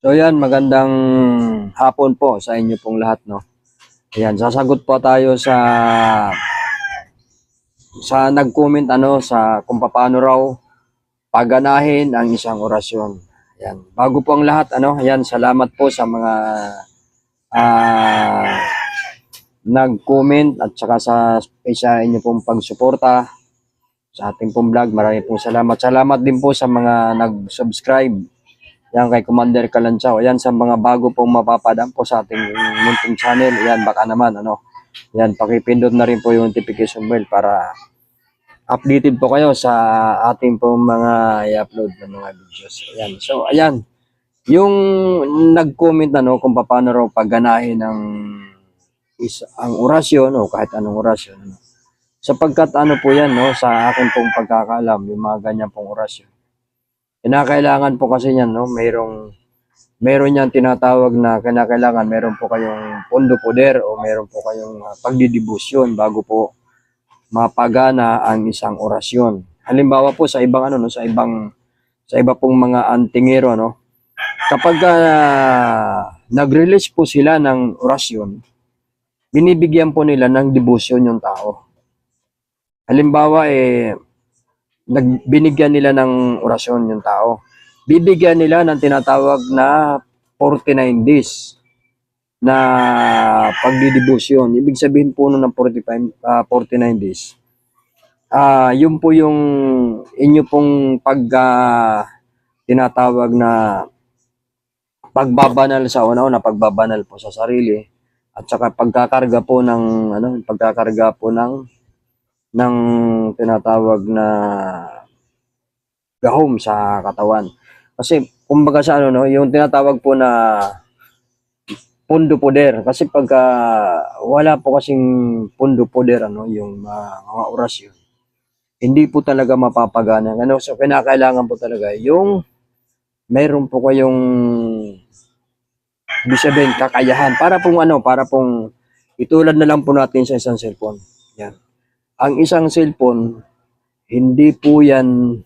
So yan, magandang hapon po sa inyo pong lahat, no? Ayan, sasagot po tayo sa sa nag-comment ano sa kung paano raw paganahin ang isang orasyon. Ayan, bago po ang lahat, ano, ayan, salamat po sa mga ah nag-comment at saka sa, sa inyo pong pagsuporta sa ating pong vlog. Maraming pong salamat. Salamat din po sa mga nag-subscribe yan kay Commander Kalanchaw. Yan sa mga bago pong mapapadaan po sa ating munting channel. Yan baka naman ano. Yan pakipindot na rin po yung notification bell para updated po kayo sa ating pong mga i-upload na mga videos. Ayan. So ayan. Yung nag-comment ano kung paano raw pagganahin ng is ang orasyon o kahit anong orasyon ano. Sapagkat ano po yan no sa akin pong pagkakaalam yung mga ganyan pong orasyon kinakailangan po kasi niyan, no? Mayroong meron yan tinatawag na kinakailangan meron po kayong pondo poder o meron po kayong uh, bago po mapagana ang isang orasyon. Halimbawa po sa ibang ano no, sa ibang sa iba pong mga antingero no. Kapag ah, nag-release po sila ng orasyon, binibigyan po nila ng debosyon yung tao. Halimbawa eh nagbinigyan nila ng orasyon yung tao. Bibigyan nila ng tinatawag na 49 days na pagdidibusyon. Ibig sabihin po nun ng 45, ah, 49 days. Ah, yun po yung inyo pong pag ah, tinatawag na pagbabanal sa una-una, pagbabanal po sa sarili at saka pagkakarga po ng ano, pagkakarga po ng ng tinatawag na gahom sa katawan. Kasi kumbaga sa ano no, yung tinatawag po na pundo poder. Kasi pagka wala po kasing pundo poder ano yung mga, mga orasyon hindi po talaga mapapagana. Ano so kinakailangan po talaga yung meron po kayong ibig sabihin kakayahan. Para pong ano para pong itulad na lang po natin sa isang cellphone. Yan ang isang cellphone, hindi po yan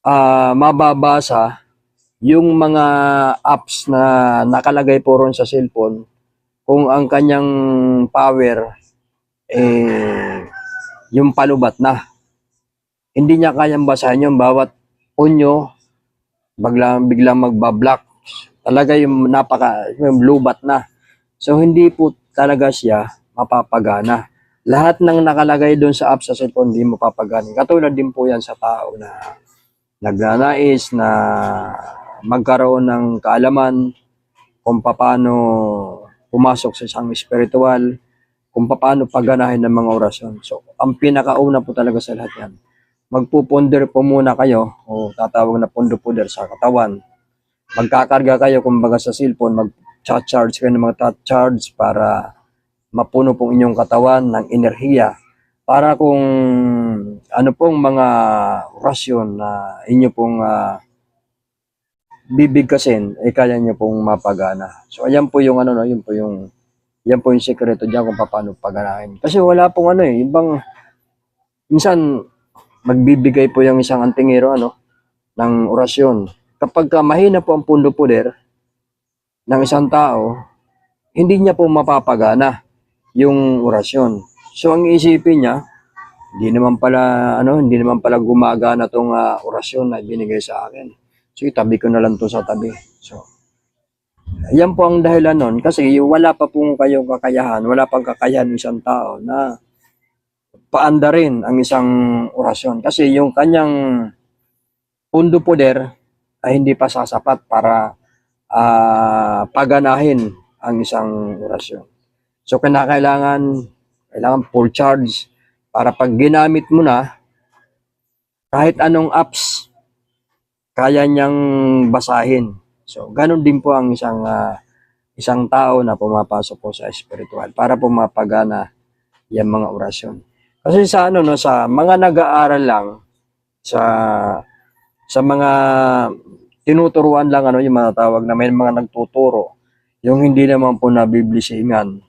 ah, mababasa yung mga apps na nakalagay po ron sa cellphone kung ang kanyang power eh yung palubat na. Hindi niya kayang basahin yung bawat punyo biglang biglang magbablock. Talaga yung napaka yung lubat na. So hindi po talaga siya mapapagana lahat ng nakalagay doon sa app sa cellphone hindi mo papaganin. Katulad din po yan sa tao na nagnanais na magkaroon ng kaalaman kung paano pumasok sa isang spiritual, kung paano pagganahin ng mga orasyon. So, ang pinakauna po talaga sa lahat yan, magpuponder po muna kayo o tatawag na pondo-punder sa katawan. Magkakarga kayo kumbaga sa cellphone, mag-charge kayo ng mga charge para mapuno pong inyong katawan ng enerhiya para kung ano pong mga orasyon na inyo pong uh, bibigkasin, eh kaya nyo pong mapagana. So ayan po yung ano no, yun po yung yan po yung sekreto diyan kung paano paganahin. Kasi wala pong ano eh, ibang minsan magbibigay po yung isang antingero ano ng orasyon. Kapag ka mahina po ang pundo poder ng isang tao, hindi niya po mapapagana yung orasyon. So ang isipin niya, hindi naman pala ano, hindi naman pala gumagana tong uh, orasyon na binigay sa akin. So itabi ko na lang to sa tabi. So yan po ang dahilan nun kasi wala pa pong kayong kakayahan, wala pang kakayahan ng isang tao na paanda rin ang isang orasyon. Kasi yung kanyang pundo poder ay hindi pa sasapat para uh, paganahin ang isang orasyon. So, kinakailangan, kailangan full charge para pag ginamit mo na, kahit anong apps, kaya niyang basahin. So, ganun din po ang isang uh, isang tao na pumapasok po sa spiritual para po mapagana yung mga orasyon. Kasi sa ano no sa mga nag-aaral lang sa sa mga tinuturuan lang ano yung mga tawag na may mga nagtuturo yung hindi naman po nabiblisingan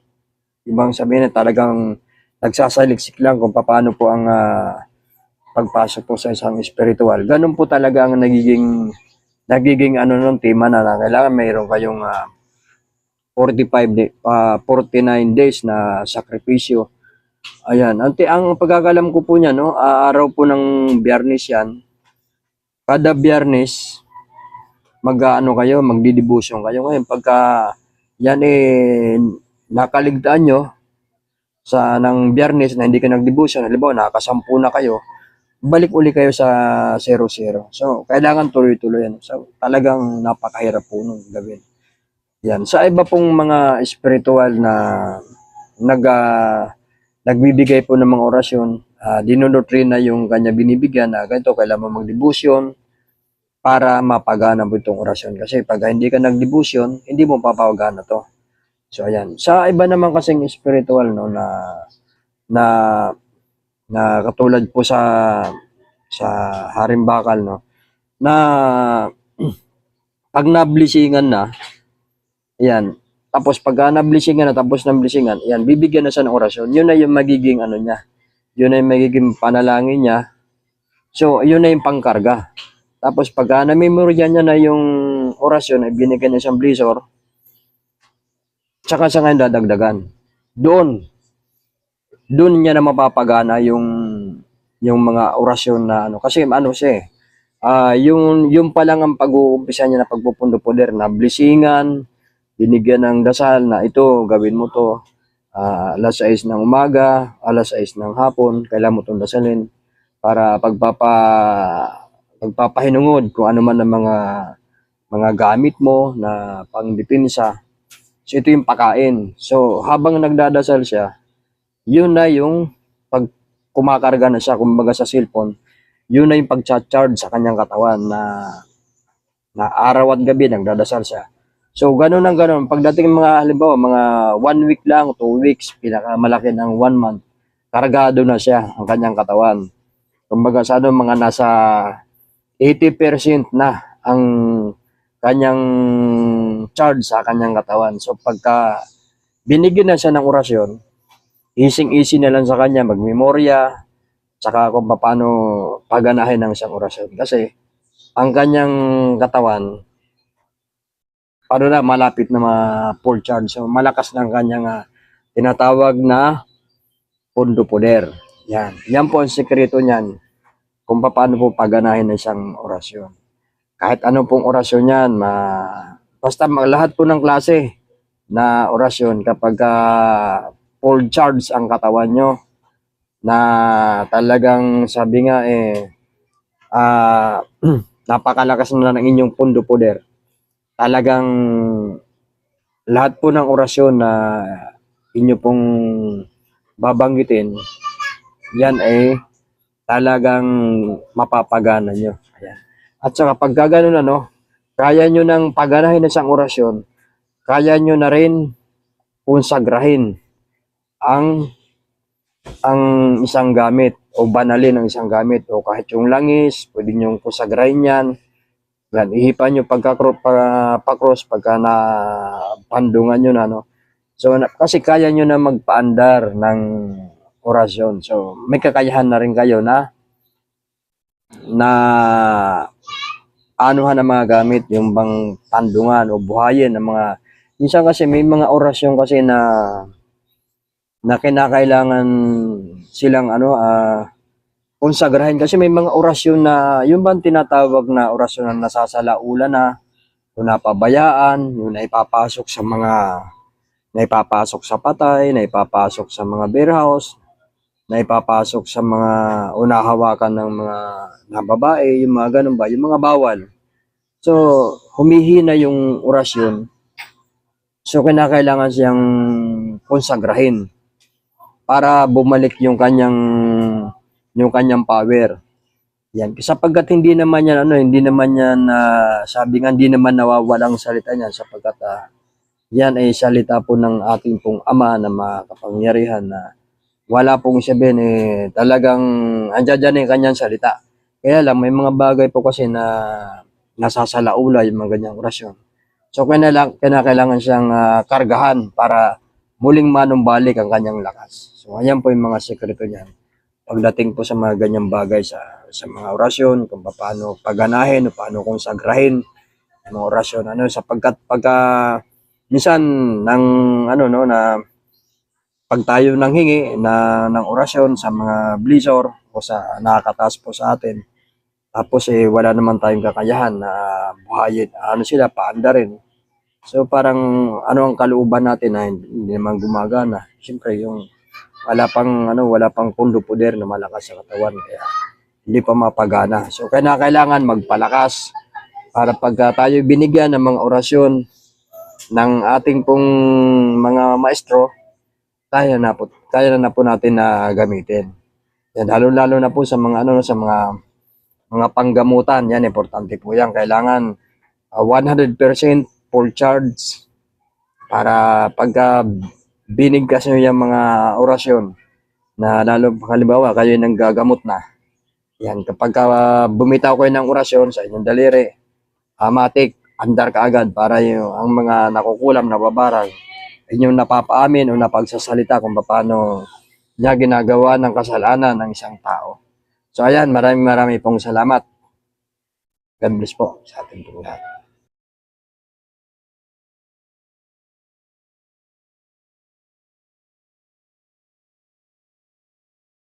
Ibang sabihin na talagang nagsasaliksik lang kung paano po ang uh, pagpasok po sa isang spiritual. Ganun po talaga ang nagiging nagiging ano nung tema na, na kailangan mayroon kayong ah, 45 day, ah, 49 days na sakripisyo. Ayan, ang, ti- ang pagkakalam ko po niya, no, araw po ng biyernes yan, kada biyernes, mag ano kayo, magdidibusyon kayo. Ngayon, pagka yan eh, nakaligtaan nyo sa ng biyernes na hindi ka nagdibusyon, halimbawa nakasampu na kayo, balik uli kayo sa 0-0. So, kailangan tuloy-tuloy yan. So, talagang napakahirap po nung gawin. Yan. Sa iba pong mga spiritual na nag, ah, nagbibigay po ng mga orasyon, uh, na yung kanya binibigyan na ganito, kailangan magdibusyon para mapagana mo itong orasyon. Kasi pag hindi ka nagdibusyon, hindi mo papagana to. So, ayan. Sa iba naman kasing spiritual, no, na, na, na katulad po sa, sa Harimbakal, no, na, pag nablisingan na, ayan, tapos pag nablisingan na, tapos ng blisingan, ayan, bibigyan na siya ng orasyon. Yun na yung magiging, ano niya, yun na yung magiging panalangin niya. So, yun na yung pangkarga. Tapos pag na-memorya niya na yung orasyon, ay binigyan niya siyang blizor, tsaka siya ngayon dadagdagan. Doon, doon niya na mapapagana yung yung mga orasyon na ano kasi ano siya eh, ah yung yung pa lang ang pag-uumpisa niya na pagpupundo poder na blisingan binigyan ng dasal na ito gawin mo to ah, alas 6 ng umaga alas 6 ng hapon kailangan mo itong dasalin para pagpapa pagpapahinungod kung ano man ang mga mga gamit mo na pangdepensa So ito yung pakain. So habang nagdadasal siya, yun na yung pag kumakarga na siya, kumbaga sa cellphone, yun na yung pag-charge sa kanyang katawan na na araw at gabi nagdadasal siya. So ganun ang ganun. Pagdating mga halimbawa, mga one week lang, two weeks, pinakamalaki ng one month, kargado na siya ang kanyang katawan. Kumbaga sa ano, mga nasa 80% na ang kanyang charge sa kanyang katawan. So pagka binigyan na siya ng orasyon, easy-easy na lang sa kanya magmemorya, saka kung paano paganahin ng isang orasyon. Kasi ang kanyang katawan, paano na malapit na ma-full charge. So malakas ng kanyang ah, tinatawag na pundo poder. Yan. Yan po ang sekreto niyan kung paano po paganahin ng isang orasyon kahit ano pong orasyon yan, ma, basta lahat po ng klase na orasyon kapag uh, full charge ang katawan nyo, na talagang sabi nga eh, ah napakalakas na ng inyong pundo poder. Talagang lahat po ng orasyon na inyo pong babanggitin, yan ay talagang mapapagana nyo. Ayan. At saka pag gano'n ano, kaya nyo nang paganahin ng isang orasyon, kaya nyo na rin konsagrahin ang ang isang gamit o banalin ng isang gamit o kahit yung langis, pwede nyo konsagrahin yan. Yan, ihipan nyo pagka pa, pa-cross pagka na pandungan nyo na, no? So, na, kasi kaya nyo na magpaandar ng orasyon. So, may kakayahan na rin kayo na na anuhan ng mga gamit, yung bang tandungan o buhayin ng mga minsan kasi may mga orasyon kasi na na kinakailangan silang ano ah konsagrahin. Kasi may mga orasyon na yung bang tinatawag na orasyon na nasasalaulan na o napabayaan, yung naipapasok sa mga naipapasok sa patay, naipapasok sa mga beer house, na ipapasok sa mga unahawakan ng mga na babae, yung mga ganun ba, yung mga bawal. So, humihina yung orasyon. So, kinakailangan siyang konsagrahin para bumalik yung kanyang yung kanyang power. Yan. Sapagkat hindi naman yan, ano, hindi naman yan, uh, sabi nga, hindi naman nawawalang salita niyan sapagkat uh, yan ay salita po ng ating pong ama na makapangyarihan na wala pong sabihin eh talagang andyan dyan yung kanyang salita. Kaya lang may mga bagay po kasi na nasasalaula yung mga ganyang orasyon. So kailangan, kailangan siyang uh, kargahan para muling manumbalik ang kanyang lakas. So ayan po yung mga sekreto niyan. Pagdating po sa mga ganyang bagay sa sa mga orasyon, kung paano paganahin o paano kung sagrahin mga orasyon ano sapagkat pagka minsan ng ano no na pag tayo nang hingi na ng orasyon sa mga blizzard o sa nakakataas po sa atin tapos eh wala naman tayong kakayahan na buhayin. Ano sila paanda rin. So parang ano ang kalooban natin na hindi naman gumagana? Siyempre yung wala pang ano wala pang pundo poder na malakas sa katawan kaya hindi pa mapagana. So kaya kailangan magpalakas para pagka tayo binigyan ng mga orasyon ng ating pong mga maestro kaya na po kaya na, po natin na gamitin. Yan lalo lalo na po sa mga ano sa mga mga panggamutan. Yan importante po yan. Kailangan ah, 100% full charge para pagka binigkas nyo yung mga orasyon na lalo halimbawa kayo nang gagamot na. Yan kapag ah, bumitaw kayo ng orasyon sa inyong daliri amatik andar ka agad para yung ang mga nakukulam na babarang inyong napapaamin o napagsasalita kung paano niya ginagawa ng kasalanan ng isang tao. So ayan, maraming maraming pong salamat. God bless po sa ating lahat.